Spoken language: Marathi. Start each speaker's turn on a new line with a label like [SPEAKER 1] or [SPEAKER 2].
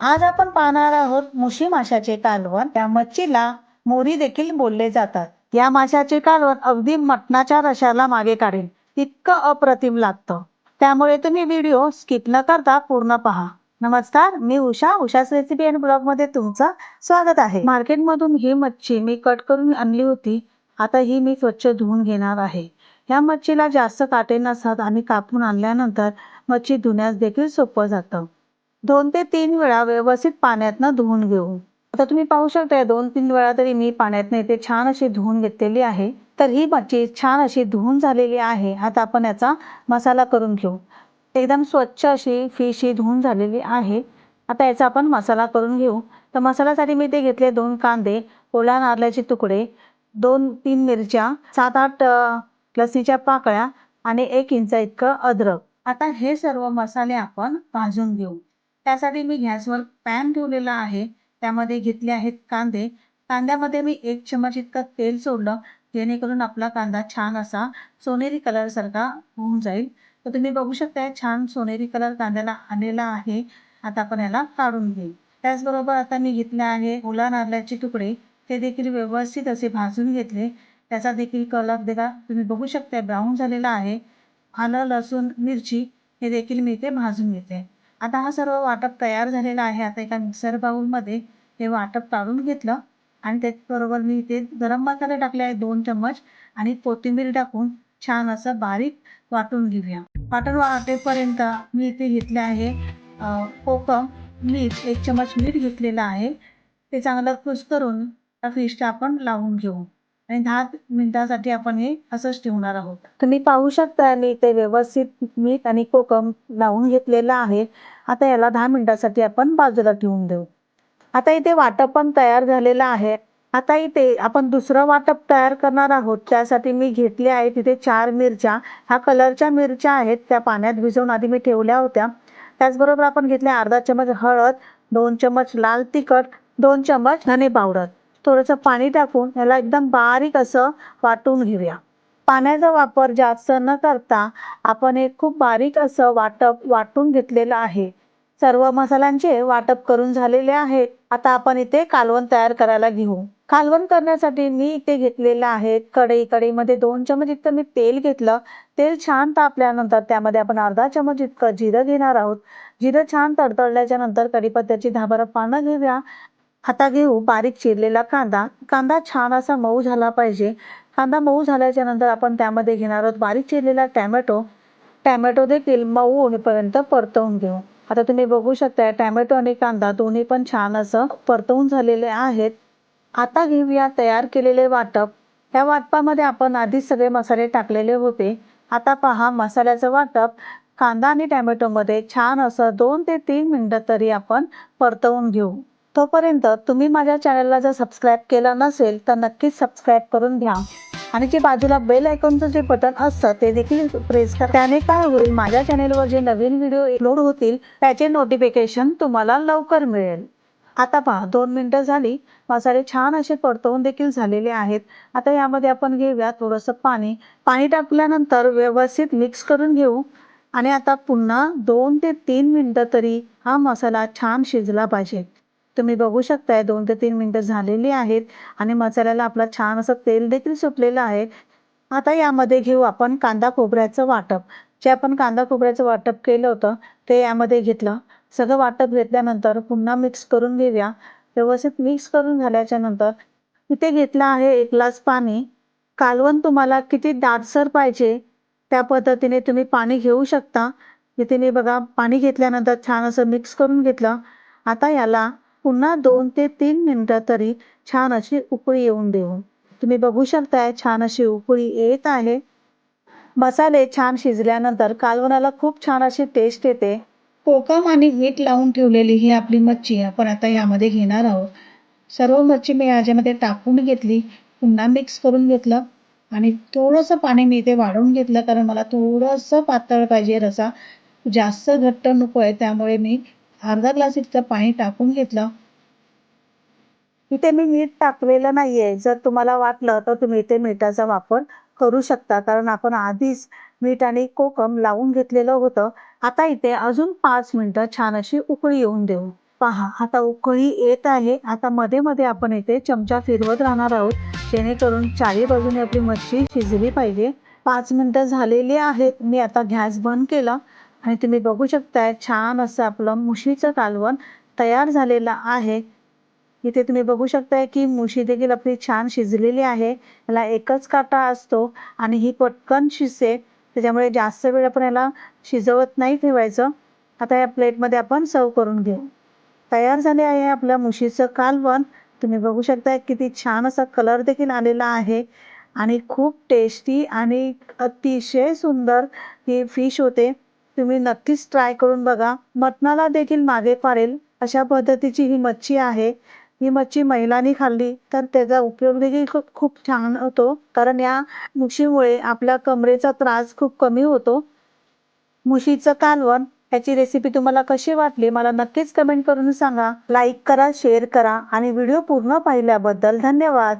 [SPEAKER 1] आज आपण पाहणार आहोत मुशी माशाचे कालवण. त्या मच्छीला मोरी देखील बोलले जातात. या माशाचे कालवण अगदी मटणाच्या रशाला मागे काढेल. इतकं अप्रतिम लागतं. त्यामुळे तुम्ही व्हिडिओ स्किप न करता पूर्ण पहा. नमस्कार मी उषा. उषाच रेसिपी अँड ब्लॉगमध्ये तुमचं स्वागत आहे. मार्केटमधून ही मच्छी मी कट करून आणली होती. आता ही मी स्वच्छ धुवून घेणार आहे. या मच्छीला जास्त काटे नसतात आणि कापून आणल्यानंतर मच्छी धुण्यास देखील सोपं जातं. दोन ते तीन वेळा व्यवस्थित पाण्यातनं धुवून घेऊ. आता तुम्ही पाहू शकता दोन तीन वेळा तरी मी पाण्यातनं इथे छान अशी धुवून घेतलेली आहे. तर ही मच्छी छान अशी धुवून झालेली आहे. आता आपण याचा मसाला करून घेऊ. एकदम स्वच्छ अशी फिश ही धुवून झालेली आहे. आता याचा आपण मसाला करून घेऊ. तर मसाल्यासाठी मी ते घेतले दोन कांदे ओला नारळाचे तुकडे दोन तीन मिरच्या सात आठ लसणीच्या पाकळ्या आणि एक इंच इतकं अद्रक. आता हे सर्व मसाले आपण भाजून घेऊ. त्यासाठी मी गॅसवर पॅन ठेवलेला आहे. त्यामध्ये घेतले आहेत कांदे. कांद्यामध्ये मी एक चमच इतकं तेल सोडलं जेणेकरून आपला कांदा छान असा सोनेरी कलरसारखा होऊन जाईल. तर तुम्ही बघू शकता छान सोनेरी कलर कांद्याला आलेला आहे. आता आपण याला काढून घेऊ. त्याचबरोबर आता मी घेतले आहे ओला नारळाचे तुकडे. ते देखील व्यवस्थित असे भाजून घेतले. त्याचा देखील कलर देखा तुम्ही बघू शकता ब्राऊन झालेला आहे. आलं लसूण मिरची हे देखील मी इथे भाजून घेते आता हा सर्व वाटप तयार झालेला आहे. आता एका मिक्सर बाऊलमध्ये हे वाटप काढून घेतलं आणि त्याचबरोबर मी ते गरम मसाले टाकले आहे दोन चम्मच आणि कोथिंबीर टाकून छान असं बारीक वाटून घेऊया. वाटण वाटेपर्यंत मी इथे घेतले आहे कोकम मीठ एक चम्मच मीठ घेतलेलं आहे. ते चांगलं कुस करून त्या फिशला आपण लावून घेऊ. आणि दहा मिनिटासाठी आपण हे असंच ठेवणार आहोत. तुम्ही पाहू शकता मी ते व्यवस्थित मीठ आणि कोकम लावून घेतलेलं आहे. आता याला दहा मिनिटासाठी आपण बाजूला ठेवून देऊ. आता इथे वाटप पण तयार झालेलं आहे. आता इथे आपण दुसरं वाटप तयार करणार आहोत. त्यासाठी मी घेतले आहे तिथे चार मिरच्या. ह्या कलरच्या मिरच्या आहेत. त्या पाण्यात भिजवून आधी मी ठेवल्या होत्या. त्याचबरोबर आपण घेतले अर्धा चमच हळद दोन चमच लाल तिखट दोन चमच धने पावडर. थोडंसं पाणी टाकून याला एकदम बारीक असं वाटून घेऊया. पाण्याचा वापर जास्त न करता आपण एक खूप बारीक असं वाटप वाटून घेतलेलं आहे. सर्व मसाल्यांचे वाटप करून झालेले आहे. आता आपण इथे कालवण तयार करायला घेऊ. कालवण करण्यासाठी मी इथे घेतलेलं आहे कढई. कढईमध्ये दोन चमच इतकं मी तेल घेतलं. तेल छान तापल्यानंतर त्यामध्ये आपण अर्धा चमच इतकं जिरं घेणार आहोत. जिरं छान तडतडल्याच्या नंतर कढीपत्त्याची दहा बारा पानं घेऊया. आता घेऊ बारीक चिरलेला कांदा. कांदा छान असा मऊ झाला पाहिजे. कांदा मऊ झाल्याच्यानंतर आपण त्यामध्ये घेणार आहोत बारीक चिरलेला टॅमॅटो. टॅमॅटो देखील मऊ होईपर्यंत परतवून घेऊ. आता तुम्ही बघू शकता टॅमॅटो आणि कांदा दोन्ही पण छान असं परतवून झालेले आहेत. आता घेऊया तयार केलेले वाटप. या वाटपामध्ये आपण आधीच सगळे मसाले टाकलेले होते. आता पहा मसाल्याचं वाटप. कांदा आणि टॅमॅटोमध्ये छान असं दोन ते तीन मिनटं तरी आपण परतवून घेऊ. तोपर्यंत तुम्ही माझ्या चॅनलला जर सबस्क्राईब केलं नसेल तर नक्कीच सबस्क्राईब करून घ्या. आणि जे बाजूला बेल आयकॉनचं जे बटन असतं ते देखील प्रेस करा. त्याने काय होईल माझ्या चॅनेलवर जे नवीन व्हिडिओ अपलोड होतील त्याचे नोटिफिकेशन तुम्हाला लवकर मिळेल. आता पहा दोन मिनटं झाली. मसाले छान असे परतवून देखील झालेले आहेत. आता यामध्ये आपण घेऊया थोडंसं पाणी. पाणी टाकल्यानंतर व्यवस्थित मिक्स करून घेऊ. आणि आता पुन्हा दोन ते तीन मिनटं तरी हा मसाला छान शिजला पाहिजे. तुम्ही बघू शकताय दोन ते तीन मिनिटं झालेली आहेत आणि मसाल्याला आपला छान असं तेल देखील सुटलेलं आहे. आता यामध्ये घेऊ आपण कांदा खोबऱ्याचं वाटप. जे आपण कांदा खोबऱ्याचं वाटप केलं होतं ते यामध्ये घेतलं. सगळं वाटप घेतल्यानंतर पुन्हा मिक्स करून घेऊया. व्यवस्थित मिक्स करून झाल्याच्यानंतर इथे घेतलं आहे एक ग्लास पाणी. कालवण तुम्हाला किती दाटसर पाहिजे त्या पद्धतीने तुम्ही पाणी घेऊ शकता. इथे मी बघा पाणी घेतल्यानंतर छान असं मिक्स करून घेतलं. आता याला पुन्हा दोन ते तीन मिनिटं तरी छान अशी उकळी येऊन देऊ. तुम्ही बघू शकताय छान अशी उकळी येत आहे. मसाले छान शिजल्यानंतर कालवणाला खूप छान अशी टेस्ट येते. कोकम आणि मीठ लावून ठेवलेली ही आपली मच्छी आपण आता यामध्ये घेणार आहोत. सर्व मच्छी मी याच्यामध्ये टाकून घेतली पुन्हा मिक्स करून घेतलं आणि थोडंसं पाणी मी इथे वाढवून घेतलं कारण मला थोडंसं पातळ पाहिजे रसा. जास्त घट्ट नको आहे त्यामुळे मी अर्धा ग्लास इतकं पाणी टाकून घेतलं. इथे मी मीठ टाकलेलं नाहीये. जर तुम्हाला वाटलं तर तुम्ही इथे मिठाचा वापर करू शकता. कारण आपण आधीच मीठ आणि कोकम लावून घेतलेलं होतं. आता इथे अजून पाच मिनिटं छान अशी उकळी येऊन देऊ. पहा आता उकळी येत आहे. आता मध्ये मध्ये आपण इथे चमचा फिरवत राहणार आहोत. जेणेकरून चारी बाजूने आपली मच्छी शिजली पाहिजे. पाच मिनटं झालेली आहेत. मी आता गॅस बंद केला. आणि तुम्ही बघू शकताय छान असं आपलं मुशीचं कालवण तयार झालेलं आहे. इथे तुम्ही बघू शकताय की मुशी देखील आपली छान शिजलेली आहे. याला एकच काटा असतो आणि ही पटकन शिजते. त्याच्यामुळे जास्त वेळ आपण याला शिजवत नाही ठेवायचं. आता या प्लेटमध्ये आपण सर्व करून घेऊ. तयार झाले आहे आपल्या मुशीचं कालवण. तुम्ही बघू शकता किती छान असा कलर देखील आलेला आहे. आणि खूप टेस्टी आणि अतिशय सुंदर ही फिश होते. तुम्ही नक्कीच ट्राय करून बघा. मटणाला देखील मागे पाडेल. अशा पद्धतीची ही मच्छी आहे. ही मच्छी महिलांनी खाल्ली तर त्याचा उपयोग देखील खूप खूप छान होतो. कारण या मुशीमुळे आपल्या कमरेचा त्रास खूप कमी होतो. मुशीचं कालवण याची रेसिपी तुम्हाला कशी वाटली मला नक्कीच कमेंट करून सांगा. लाईक करा शेअर करा आणि व्हिडिओ पूर्ण पाहिल्याबद्दल धन्यवाद.